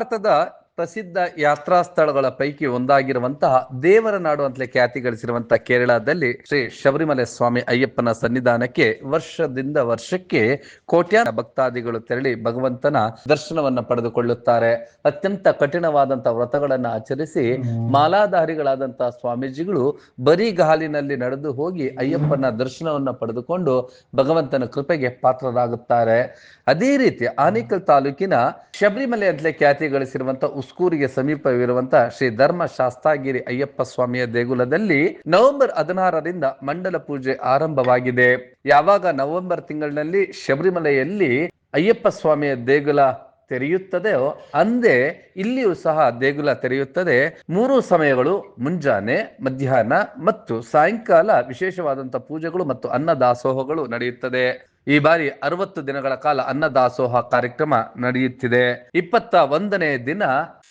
ಭಾರತದ ಪ್ರಸಿದ್ಧ ಯಾತ್ರಾ ಸ್ಥಳಗಳ ಪೈಕಿ ಒಂದಾಗಿರುವಂತಹ ದೇವರ ನಾಡು ಅಂತಲೇ ಖ್ಯಾತಿ ಗಳಿಸಿರುವಂತಹ ಕೇರಳದಲ್ಲಿ ಶ್ರೀ ಶಬರಿಮಲೆ ಸ್ವಾಮಿ ಅಯ್ಯಪ್ಪನ ಸನ್ನಿಧಾನಕ್ಕೆ ವರ್ಷದಿಂದ ವರ್ಷಕ್ಕೆ ಕೋಟ್ಯಾನ ಭಕ್ತಾದಿಗಳು ತೆರಳಿ ಭಗವಂತನ ದರ್ಶನವನ್ನ ಪಡೆದುಕೊಳ್ಳುತ್ತಾರೆ. ಅತ್ಯಂತ ಕಠಿಣವಾದಂತಹ ವ್ರತಗಳನ್ನ ಆಚರಿಸಿ ಮಾಲಾಧಾರಿಗಳಾದಂತಹ ಸ್ವಾಮೀಜಿಗಳು ಬರಿಗಾಲಿನಲ್ಲಿ ನಡೆದು ಹೋಗಿ ಅಯ್ಯಪ್ಪನ ದರ್ಶನವನ್ನ ಪಡೆದುಕೊಂಡು ಭಗವಂತನ ಕೃಪೆಗೆ ಪಾತ್ರರಾಗುತ್ತಾರೆ. ಅದೇ ರೀತಿ ಆನೇಕಲ್ ತಾಲೂಕಿನ ಶಬರಿಮಲೆ ಅಂತಲೇ ಖ್ಯಾತಿ ಗಳಿಸಿರುವಂತಹ ಉಸ್ಕೂರಿಗೆ ಸಮೀಪವಿರುವಂತಹ ಶ್ರೀ ಧರ್ಮ ಶಾಸ್ತಾಗಿರಿ ಅಯ್ಯಪ್ಪ ಸ್ವಾಮಿಯ ದೇಗುಲದಲ್ಲಿ ನವೆಂಬರ್ ಹದಿನಾರರಿಂದ ಮಂಡಲ ಪೂಜೆ ಆರಂಭವಾಗಿದೆ. ಯಾವಾಗ ನವೆಂಬರ್ ತಿಂಗಳಿನಲ್ಲಿ ಶಬರಿಮಲೆಯಲ್ಲಿ ಅಯ್ಯಪ್ಪ ಸ್ವಾಮಿಯ ದೇಗುಲ ತೆರೆಯುತ್ತದೆಯೋ ಅಂದೇ ಇಲ್ಲಿಯೂ ಸಹ ದೇಗುಲ ತೆರೆಯುತ್ತದೆ. ಮೂರು ಸಮಯಗಳು, ಮುಂಜಾನೆ, ಮಧ್ಯಾಹ್ನ ಮತ್ತು ಸಾಯಂಕಾಲ ವಿಶೇಷವಾದಂತಹ ಪೂಜೆಗಳು ಮತ್ತು ಅನ್ನದಾಸೋಹಗಳು ನಡೆಯುತ್ತದೆ. ಈ ಬಾರಿ ಅರವತ್ತು ದಿನಗಳ ಕಾಲ ಅನ್ನದಾಸೋಹ ಕಾರ್ಯಕ್ರಮ ನಡೆಯುತ್ತಿದೆ. ಇಪ್ಪತ್ತ ಒಂದನೇ ದಿನ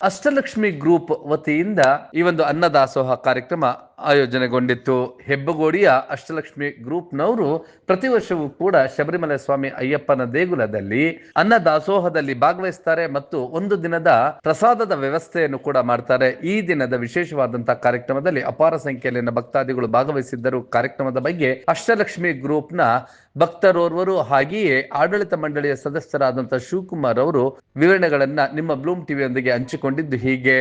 ಅಷ್ಟಲಕ್ಷ್ಮಿ ಗ್ರೂಪ್ ವತಿಯಿಂದ ಈ ಒಂದು ಅನ್ನದಾಸೋಹ ಕಾರ್ಯಕ್ರಮ ಆಯೋಜನೆಗೊಂಡಿತ್ತು. ಹೆಬ್ಬಗೋಡಿಯ ಅಷ್ಟಲಕ್ಷ್ಮಿ ಗ್ರೂಪ್ನವರು ಪ್ರತಿ ವರ್ಷವೂ ಕೂಡ ಶಬರಿಮಲೆ ಸ್ವಾಮಿ ಅಯ್ಯಪ್ಪನ ದೇಗುಲದಲ್ಲಿ ಅನ್ನದಾಸೋಹದಲ್ಲಿ ಭಾಗವಹಿಸ್ತಾರೆ ಮತ್ತು ಒಂದು ದಿನದ ಪ್ರಸಾದದ ವ್ಯವಸ್ಥೆಯನ್ನು ಕೂಡ ಮಾಡ್ತಾರೆ. ಈ ದಿನದ ವಿಶೇಷವಾದಂತಹ ಕಾರ್ಯಕ್ರಮದಲ್ಲಿ ಅಪಾರ ಸಂಖ್ಯೆಯಲ್ಲಿನ ಭಕ್ತಾದಿಗಳು ಭಾಗವಹಿಸಿದ್ದರು. ಕಾರ್ಯಕ್ರಮದ ಬಗ್ಗೆ ಅಷ್ಟಲಕ್ಷ್ಮಿ ಗ್ರೂಪ್ನ ಭಕ್ತರೋರ್ವರು ಹಾಗೆಯೇ ಆಡಳಿತ ಮಂಡಳಿಯ ಸದಸ್ಯರಾದಂತಹ ಶಿವಕುಮಾರ್ ಅವರು ವಿವರಣೆಗಳನ್ನ ನಿಮ್ಮ ಬ್ಲೂಮ್ ಟಿವಿಯೊಂದಿಗೆ ಹಂಚಿಕೊಂಡಿದ್ದು ಹೀಗೆ.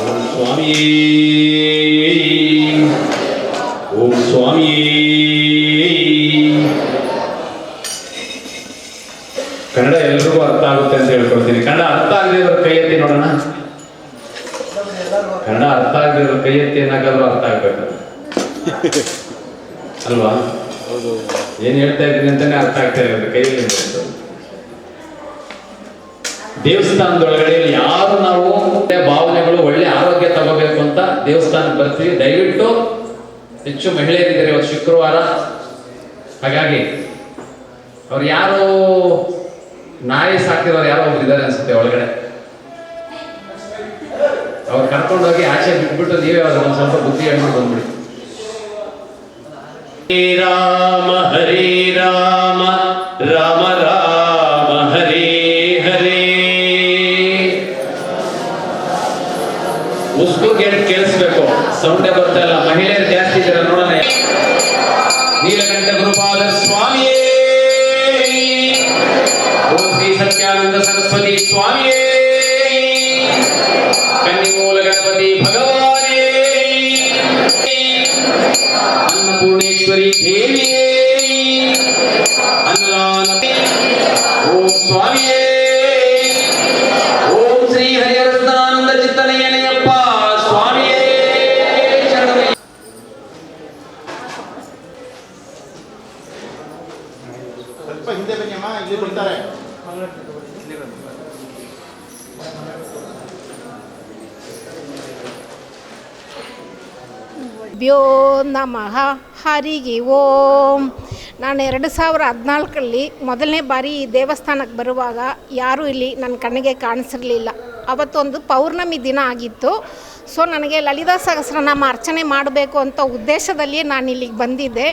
ಓಂ ಸ್ವಾಮಿ ಓಂ ಸ್ವಾಮಿ ಕನ್ನಡ ಎಲ್ರಿಗೂ ಅರ್ಥ ಆಗುತ್ತೆ ಅಂತ ಹೇಳ್ಕೊಳ್ತೀನಿ ಕನ್ನಡ ಅರ್ಥ ಆಗದಿರೋ ಕೈ ಎತ್ತಿ ನೋಡೋಣ ಕನ್ನಡ ಅರ್ಥ ಆಗದಿರೋ ಕೈ ಎತ್ತಿ ಅರ್ಥ ಆಗ್ಬೇಕು ಅಲ್ವಾ ಏನ್ ಹೇಳ್ತಾ ಇದ್ದೀನಿ ಅಂತಾನೆ ಅರ್ಥ ಆಗ್ತಾ ಇರೋದು ಕೈಯಲ್ಲಿ. ದೇವಸ್ಥಾನದೊಳಗಡೆ ಯಾರು ನಾವು ಭಾವನೆಗಳು, ಒಳ್ಳೆ ಆರೋಗ್ಯ ತಗೋಬೇಕು ಅಂತ ದೇವಸ್ಥಾನಕ್ಕೆ ಬರ್ತೀವಿ. ದಯವಿಟ್ಟು ಹೆಚ್ಚು ಮಹಿಳೆಯರಿದ್ದಾರೆ ಇವತ್ತು ಶುಕ್ರವಾರ. ಹಾಗಾಗಿ ಅವ್ರು ಯಾರು ನಾಯಿ ಸಾಕಿರೋರು ಯಾರೋ ಒಬ್ರು ಇದ್ದಾರೆ ಅನ್ಸುತ್ತೆ ಒಳಗಡೆ. ಅವ್ರು ಕರ್ಕೊಂಡೋಗಿ ಆಚೆ ಬಿಟ್ಬಿಟ್ಟು ನೀವೇ ಅವ್ರಿಗೆ ಒಂದು ಸ್ವಲ್ಪ ಬುದ್ಧಿ ಹೇಳ್ಬಿಟ್ಟು ಬಂದ್ಬಿಡಿ. ಹೇ ರಾಮ, ಹರೇ ರಾಮ ರಾಮ ರಾಮ. ಉಸ್ಕು ಕೇಳಿ ಕೇಳಿಸ್ಬೇಕು. ಸೌಂಡ್ ಬರ್ತಾ ಇಲ್ಲ. ಮಹಿಳೆಯರು ಜಾಸ್ತಿ ಇದ್ದಾರೆ ನೋಡೋಣ. ನೀಲಕಂಠ ಗುರುಪಾದ ಸ್ವಾಮಿಯೇ. ಶ್ರೀ ಸತ್ಯಾನಂದ ಸರಸ್ವತಿ ಸ್ವಾಮಿಯೇ. ಸ್ವಲ್ಪ ಹಿಂದೆ ಬನ್ನಿಯಮ್ಮ ಇಲ್ಲಿ ಬರ್ತಾರೆ ನಮಃ, ಹರಿಗೆ ಓಂ. ನಾನು ಎರಡು ಸಾವಿರ ಹದಿನಾಲ್ಕರಲ್ಲಿ ಮೊದಲನೇ ಬಾರಿ ಈ ದೇವಸ್ಥಾನಕ್ಕೆ ಬರುವಾಗ ಯಾರೂ ಇಲ್ಲಿ ನನ್ನ ಕಣ್ಣಿಗೆ ಕಾಣಿಸಿರಲಿಲ್ಲ. ಅವತ್ತೊಂದು ಪೌರ್ಣಮಿ ದಿನ ಆಗಿತ್ತು. ಸೊ ನನಗೆ ಲಲಿತಾ ಸಹಸ್ರನಾಮ ಅರ್ಚನೆ ಮಾಡಬೇಕು ಅಂತ ಉದ್ದೇಶದಲ್ಲಿ ನಾನು ಇಲ್ಲಿಗೆ ಬಂದಿದ್ದೆ.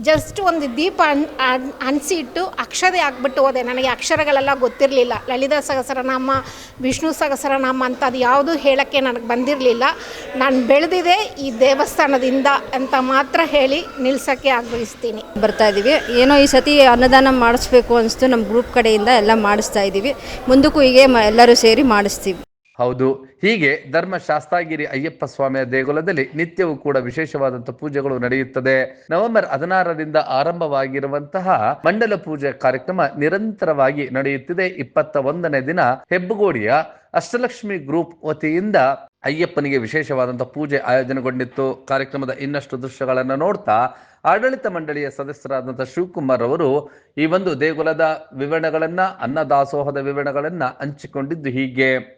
ಜಸ್ಟ್ ಒಂದು ದೀಪ ಅನ್, ಅನ್- ಅನ್ಸಿಟ್ಟು ಅಕ್ಷತೆ ಹಾಕ್ಬಿಟ್ಟು ಹೋದೆ. ನನಗೆ ಅಕ್ಷರಗಳೆಲ್ಲ ಗೊತ್ತಿರಲಿಲ್ಲ. ಲಲಿತ ಸಹಸ್ರನಾಮ, ವಿಷ್ಣು ಸಹಸ್ರನಾಮ ಅಂತ ಅದು ಯಾವುದೂ ಹೇಳೋಕ್ಕೆ ನನಗೆ ಬಂದಿರಲಿಲ್ಲ. ನಾನು ಬೆಳೆದಿದೆ ಈ ದೇವಸ್ಥಾನದಿಂದ ಅಂತ ಮಾತ್ರ ಹೇಳಿ ನಿಲ್ಸೋಕ್ಕೆ ಆಗ್ರಹಿಸ್ತೀನಿ. ಬರ್ತಾ ಇದ್ದೀವಿ ಏನೋ ಈ ಸತಿ ಅನ್ನದಾನ ಮಾಡಿಸ್ಬೇಕು ಅನಿಸ್ತು ನಮ್ಮ ಗ್ರೂಪ್ ಕಡೆಯಿಂದ ಎಲ್ಲ ಮಾಡಿಸ್ತಾ ಇದ್ದೀವಿ ಮುಂದಕ್ಕೂ ಹೀಗೆ ಎಲ್ಲರೂ ಸೇರಿ ಮಾಡಿಸ್ತೀವಿ. ಹೌದು. ಹೀಗೆ ಧರ್ಮ ಶಾಸ್ತಾಗಿರಿ ಅಯ್ಯಪ್ಪ ಸ್ವಾಮಿಯ ದೇಗುಲದಲ್ಲಿ ನಿತ್ಯವೂ ಕೂಡ ವಿಶೇಷವಾದಂತಹ ಪೂಜೆಗಳು ನಡೆಯುತ್ತದೆ. ನವೆಂಬರ್ ಹದಿನಾರರಿಂದ ಆರಂಭವಾಗಿರುವಂತಹ ಮಂಡಲ ಪೂಜೆ ಕಾರ್ಯಕ್ರಮ ನಿರಂತರವಾಗಿ ನಡೆಯುತ್ತಿದೆ. ಇಪ್ಪತ್ತ ಒಂದನೇ ದಿನ ಹೆಬ್ಬಗೋಡಿಯ ಅಷ್ಟಲಕ್ಷ್ಮಿ ಗ್ರೂಪ್ ವತಿಯಿಂದ ಅಯ್ಯಪ್ಪನಿಗೆ ವಿಶೇಷವಾದಂತಹ ಪೂಜೆ ಆಯೋಜನೆಗೊಂಡಿತ್ತು. ಕಾರ್ಯಕ್ರಮದ ಇನ್ನಷ್ಟು ದೃಶ್ಯಗಳನ್ನು ನೋಡ್ತಾ ಆಡಳಿತ ಮಂಡಳಿಯ ಸದಸ್ಯರಾದಂಥ ಶಿವಕುಮಾರ್ ಅವರು ಈ ಒಂದು ದೇಗುಲದ ವಿವರಣೆಗಳನ್ನ, ಅನ್ನದಾಸೋಹದ ವಿವರಣೆಗಳನ್ನ ಹಂಚಿಕೊಂಡಿದ್ದು ಹೀಗೆ.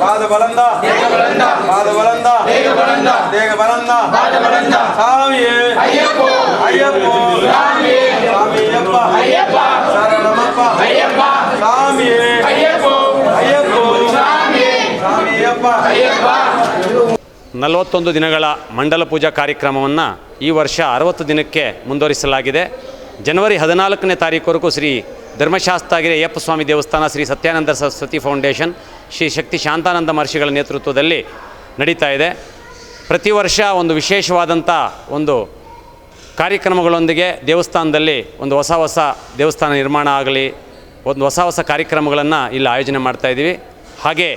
பாத பலந்தா பாத பலந்தா தேக பலந்தா சாமியே ஐயப்போ. ஐயப்போ. சாமி ஐயப்பா. சரணமப்பா. ஐயப்பா. ನಲವತ್ತೊಂದು ದಿನಗಳ ಮಂಡಲ ಪೂಜಾ ಕಾರ್ಯಕ್ರಮವನ್ನು ಈ ವರ್ಷ ಅರವತ್ತು ದಿನಕ್ಕೆ ಮುಂದುವರಿಸಲಾಗಿದೆ. ಜನವರಿ ಹದಿನಾಲ್ಕನೇ ತಾರೀಕುವರೆಗೂ ಶ್ರೀ ಧರ್ಮಶಾಸ್ತಾಗಿರಿ ಅಯ್ಯಪ್ಪ ಸ್ವಾಮಿ ದೇವಸ್ಥಾನ ಶ್ರೀ ಸತ್ಯಾನಂದ ಸರಸ್ವತಿ ಫೌಂಡೇಶನ್, ಶ್ರೀ ಶಕ್ತಿ ಶಾಂತಾನಂದ ಮಹರ್ಷಿಗಳ ನೇತೃತ್ವದಲ್ಲಿ ನಡೀತಾ ಇದೆ. ಪ್ರತಿ ವರ್ಷ ಒಂದು ವಿಶೇಷವಾದಂಥ ಒಂದು ಕಾರ್ಯಕ್ರಮಗಳೊಂದಿಗೆ ದೇವಸ್ಥಾನದಲ್ಲಿ ಒಂದು ಹೊಸ ಹೊಸ ದೇವಸ್ಥಾನ ನಿರ್ಮಾಣ ಆಗಲಿ, ಒಂದು ಹೊಸ ಹೊಸ ಕಾರ್ಯಕ್ರಮಗಳನ್ನು ಇಲ್ಲಿ ಆಯೋಜನೆ ಮಾಡ್ತಾಯಿದ್ದೀವಿ ಹಾಗೆ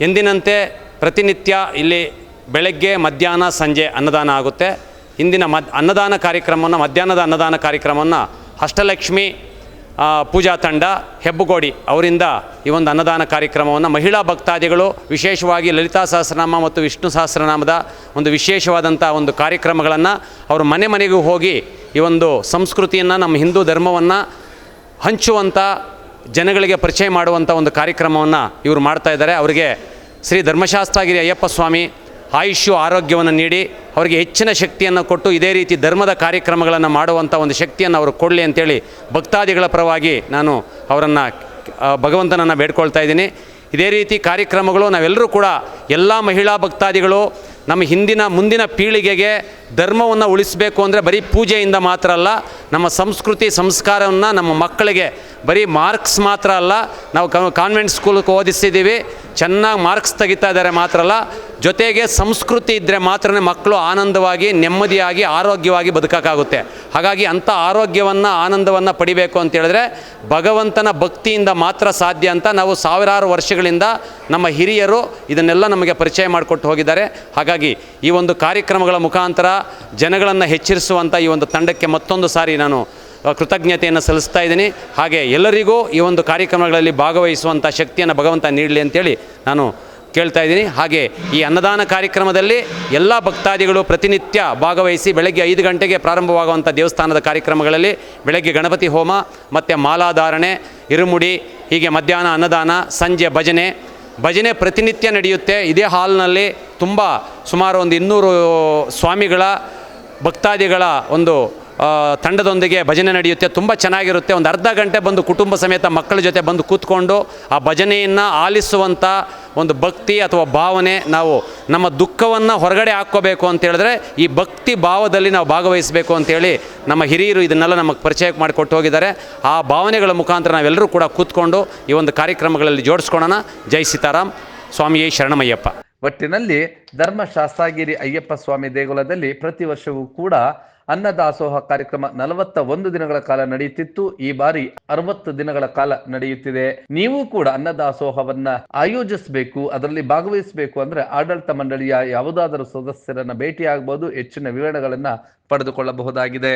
ಎಂದಿನಂತೆ ಪ್ರತಿನಿತ್ಯ ಇಲ್ಲಿ ಬೆಳಗ್ಗೆ, ಮಧ್ಯಾಹ್ನ, ಸಂಜೆ ಅನ್ನದಾನ ಆಗುತ್ತೆ. ಇಂದಿನ ಮದ್, ಅನ್ನದಾನ ಕಾರ್ಯಕ್ರಮವನ್ನು, ಮಧ್ಯಾಹ್ನದ ಅನ್ನದಾನ ಕಾರ್ಯಕ್ರಮವನ್ನು ಅಷ್ಟಲಕ್ಷ್ಮಿ ಪೂಜಾ ತಂಡ, ಹೆಬ್ಬುಗೋಡಿ ಅವರಿಂದ ಈ ಒಂದು ಅನ್ನದಾನ ಕಾರ್ಯಕ್ರಮವನ್ನು ಮಹಿಳಾ ಭಕ್ತಾದಿಗಳು, ವಿಶೇಷವಾಗಿ ಲಲಿತಾ ಸಹಸ್ರನಾಮ ಮತ್ತು ವಿಷ್ಣು ಸಹಸ್ರನಾಮದ ಒಂದು ವಿಶೇಷವಾದಂಥ ಒಂದು ಕಾರ್ಯಕ್ರಮಗಳನ್ನು ಅವರು ಮನೆ ಮನೆಗೂ ಹೋಗಿ ಈ ಒಂದು ಸಂಸ್ಕೃತಿಯನ್ನು, ನಮ್ಮ ಹಿಂದೂ ಧರ್ಮವನ್ನು ಹಂಚುವಂಥ ಜನಗಳಿಗೆ ಪರಿಚಯ ಮಾಡುವಂಥ ಒಂದು ಕಾರ್ಯಕ್ರಮವನ್ನು ಇವರು ಮಾಡ್ತಾ ಇದ್ದಾರೆ. ಅವರಿಗೆ ಶ್ರೀ ಧರ್ಮಶಾಸ್ತ್ರಗಿರಿ ಅಯ್ಯಪ್ಪ ಸ್ವಾಮಿ ಆಯುಷ್ಯ, ಆರೋಗ್ಯವನ್ನು ನೀಡಿ, ಅವರಿಗೆ ಹೆಚ್ಚಿನ ಶಕ್ತಿಯನ್ನು ಕೊಟ್ಟು ಇದೇ ರೀತಿ ಧರ್ಮದ ಕಾರ್ಯಕ್ರಮಗಳನ್ನು ಮಾಡುವಂಥ ಒಂದು ಶಕ್ತಿಯನ್ನು ಅವರು ಕೊಡಲಿ ಅಂತೇಳಿ ಭಕ್ತಾದಿಗಳ ಪರವಾಗಿ ನಾನು ಅವರನ್ನು ಭಗವಂತನನ್ನು ಬೇಡ್ಕೊಳ್ತಾ ಇದ್ದೀನಿ. ಇದೇ ರೀತಿ ಕಾರ್ಯಕ್ರಮಗಳು ನಾವೆಲ್ಲರೂ ಕೂಡ ಎಲ್ಲ ಮಹಿಳಾ ಭಕ್ತಾದಿಗಳು ನಮ್ಮ ಹಿಂದಿನ, ಮುಂದಿನ ಪೀಳಿಗೆಗೆ ಧರ್ಮವನ್ನು ಉಳಿಸಬೇಕು ಅಂದರೆ ಬರೀ ಪೂಜೆಯಿಂದ ಮಾತ್ರ ಅಲ್ಲ, ನಮ್ಮ ಸಂಸ್ಕೃತಿ ಸಂಸ್ಕಾರವನ್ನು ನಮ್ಮ ಮಕ್ಕಳಿಗೆ ಬರೀ ಮಾರ್ಕ್ಸ್ ಮಾತ್ರ ಅಲ್ಲ, ನಾವು ಕಾನ್ವೆಂಟ್ ಸ್ಕೂಲ್ಗೆ ಓದಿಸಿದ್ದೀವಿ, ಚೆನ್ನಾಗಿ ಮಾರ್ಕ್ಸ್ ತೆಗಿತಾ ಇದ್ದಾರೆ ಮಾತ್ರ ಅಲ್ಲ ಜೊತೆಗೆ ಸಂಸ್ಕೃತಿ ಇದ್ದರೆ ಮಾತ್ರ ಮಕ್ಕಳು ಆನಂದವಾಗಿ, ನೆಮ್ಮದಿಯಾಗಿ, ಆರೋಗ್ಯವಾಗಿ ಬದುಕೋಕ್ಕಾಗುತ್ತೆ. ಹಾಗಾಗಿ ಅಂಥ ಆರೋಗ್ಯವನ್ನು, ಆನಂದವನ್ನು ಪಡಿಬೇಕು ಅಂತ ಹೇಳಿದ್ರೆ ಭಗವಂತನ ಭಕ್ತಿಯಿಂದ ಮಾತ್ರ ಸಾಧ್ಯ ಅಂತ ನಾವು ಸಾವಿರಾರು ವರ್ಷಗಳಿಂದ ನಮ್ಮ ಹಿರಿಯರು ಇದನ್ನೆಲ್ಲ ನಮಗೆ ಪರಿಚಯ ಮಾಡಿಕೊಟ್ಟು ಹೋಗಿದ್ದಾರೆ. ಹಾಗಾಗಿ ಈ ಒಂದು ಕಾರ್ಯಕ್ರಮಗಳ ಮುಖಾಂತರ ಜನಗಳನ್ನು ಹೆಚ್ಚಿಸುವಂಥ ಈ ಒಂದು ತಂಡಕ್ಕೆ ಮತ್ತೊಂದು ಸಾರಿ ನಾನು ಕೃತಜ್ಞತೆಯನ್ನು ಸಲ್ಲಿಸ್ತಾ ಇದ್ದೀನಿ. ಹಾಗೆ ಎಲ್ಲರಿಗೂ ಈ ಒಂದು ಕಾರ್ಯಕ್ರಮಗಳಲ್ಲಿ ಭಾಗವಹಿಸುವಂಥ ಶಕ್ತಿಯನ್ನು ಭಗವಂತ ನೀಡಲಿ ಅಂತೇಳಿ ನಾನು ಕೇಳ್ತಾ ಇದ್ದೀನಿ. ಹಾಗೆ ಈ ಅನ್ನದಾನ ಕಾರ್ಯಕ್ರಮದಲ್ಲಿ ಎಲ್ಲ ಭಕ್ತಾದಿಗಳು ಪ್ರತಿನಿತ್ಯ ಭಾಗವಹಿಸಿ ಬೆಳಗ್ಗೆ ಐದು ಗಂಟೆಗೆ ಪ್ರಾರಂಭವಾಗುವಂಥ ದೇವಸ್ಥಾನದ ಕಾರ್ಯಕ್ರಮಗಳಲ್ಲಿ ಬೆಳಗ್ಗೆ ಗಣಪತಿ ಹೋಮ, ಮತ್ತು ಮಾಲಾಧಾರಣೆ, ಇರುಮುಡಿ, ಹೀಗೆ ಮಧ್ಯಾಹ್ನ ಅನ್ನದಾನ, ಸಂಜೆ ಭಜನೆ. ಭಜನೆ ಪ್ರತಿನಿತ್ಯ ನಡೆಯುತ್ತೆ. ಇದೇ ಹಾಲ್ನಲ್ಲಿ ತುಂಬ ಸುಮಾರು ಒಂದು ಇನ್ನೂರು ಸ್ವಾಮಿಗಳ, ಭಕ್ತಾದಿಗಳ ಒಂದು ತಂಡದೊಂದಿಗೆ ಭಜನೆ ನಡೆಯುತ್ತೆ. ತುಂಬ ಚೆನ್ನಾಗಿರುತ್ತೆ. ಒಂದು ಅರ್ಧ ಗಂಟೆ ಬಂದು ಕುಟುಂಬ ಸಮೇತ ಮಕ್ಕಳ ಜೊತೆ ಬಂದು ಕೂತ್ಕೊಂಡು ಆ ಭಜನೆಯನ್ನು ಆಲಿಸುವಂಥ ಒಂದು ಭಕ್ತಿ ಅಥವಾ ಭಾವನೆ ನಾವು ನಮ್ಮ ದುಃಖವನ್ನು ಹೊರಗಡೆ ಹಾಕ್ಕೋಬೇಕು ಅಂತ ಹೇಳಿದ್ರೆ ಈ ಭಕ್ತಿ ಭಾವದಲ್ಲಿ ನಾವು ಭಾಗವಹಿಸಬೇಕು ಅಂತೇಳಿ ನಮ್ಮ ಹಿರಿಯರು ಇದನ್ನೆಲ್ಲ ನಮಗೆ ಪರಿಚಯ ಮಾಡಿಕೊಟ್ಟು ಹೋಗಿದ್ದಾರೆ. ಆ ಭಾವನೆಗಳ ಮುಖಾಂತರ ನಾವೆಲ್ಲರೂ ಕೂಡ ಕೂತ್ಕೊಂಡು ಈ ಒಂದು ಕಾರ್ಯಕ್ರಮಗಳಲ್ಲಿ ಜೋಡಿಸ್ಕೊಳ್ಳೋಣ ಜೈ ಸೀತಾರಾಮ್. ಸ್ವಾಮಿಯೇ ಶರಣಮಯ್ಯಪ್ಪ. ಒಟ್ಟಿನಲ್ಲಿ ಧರ್ಮಶಾಸ್ತ್ರಗಿರಿ ಅಯ್ಯಪ್ಪ ಸ್ವಾಮಿ ದೇಗುಲದಲ್ಲಿ ಪ್ರತಿ ವರ್ಷವೂ ಕೂಡ ಅನ್ನದಾಸೋಹ ಕಾರ್ಯಕ್ರಮ ನಲವತ್ತ ಒಂದು ದಿನಗಳ ಕಾಲ ನಡೆಯುತ್ತಿತ್ತು. ಈ ಬಾರಿ ಅರವತ್ತು ದಿನಗಳ ಕಾಲ ನಡೆಯುತ್ತಿದೆ. ನೀವು ಕೂಡ ಅನ್ನದಾಸೋಹವನ್ನ ಆಯೋಜಿಸಬೇಕು, ಅದರಲ್ಲಿ ಭಾಗವಹಿಸಬೇಕು ಅಂದ್ರೆ ಆಡಳಿತ ಮಂಡಳಿಯ ಯಾವುದಾದರೂ ಸದಸ್ಯರನ್ನ ಭೇಟಿಯಾಗಬಹುದು. ಹೆಚ್ಚಿನ ವಿವರಣೆಗಳನ್ನ ಪಡೆದುಕೊಳ್ಳಬಹುದಾಗಿದೆ.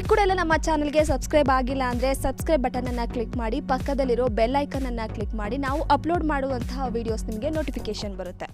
ಕೂಡ ಎಲ್ಲ ನಮ್ಮ ಚಾನಲ್ಗೆ ಸಬ್ಸ್ಕ್ರೈಬ್ ಆಗಿಲ್ಲ ಅಂದರೆ ಸಬ್ಸ್ಕ್ರೈಬ್ ಬಟನನ್ನು ಕ್ಲಿಕ್ ಮಾಡಿ, ಪಕ್ಕದಲ್ಲಿರೋ ಬೆಲ್ ಐಕನನ್ನು ಕ್ಲಿಕ್ ಮಾಡಿ. ನಾವು ಅಪ್ಲೋಡ್ ಮಾಡುವಂತಹ ವಿಡಿಯೋಸ್ ನಿಮಗೆ ನೋಟಿಫಿಕೇಶನ್ ಬರುತ್ತೆ.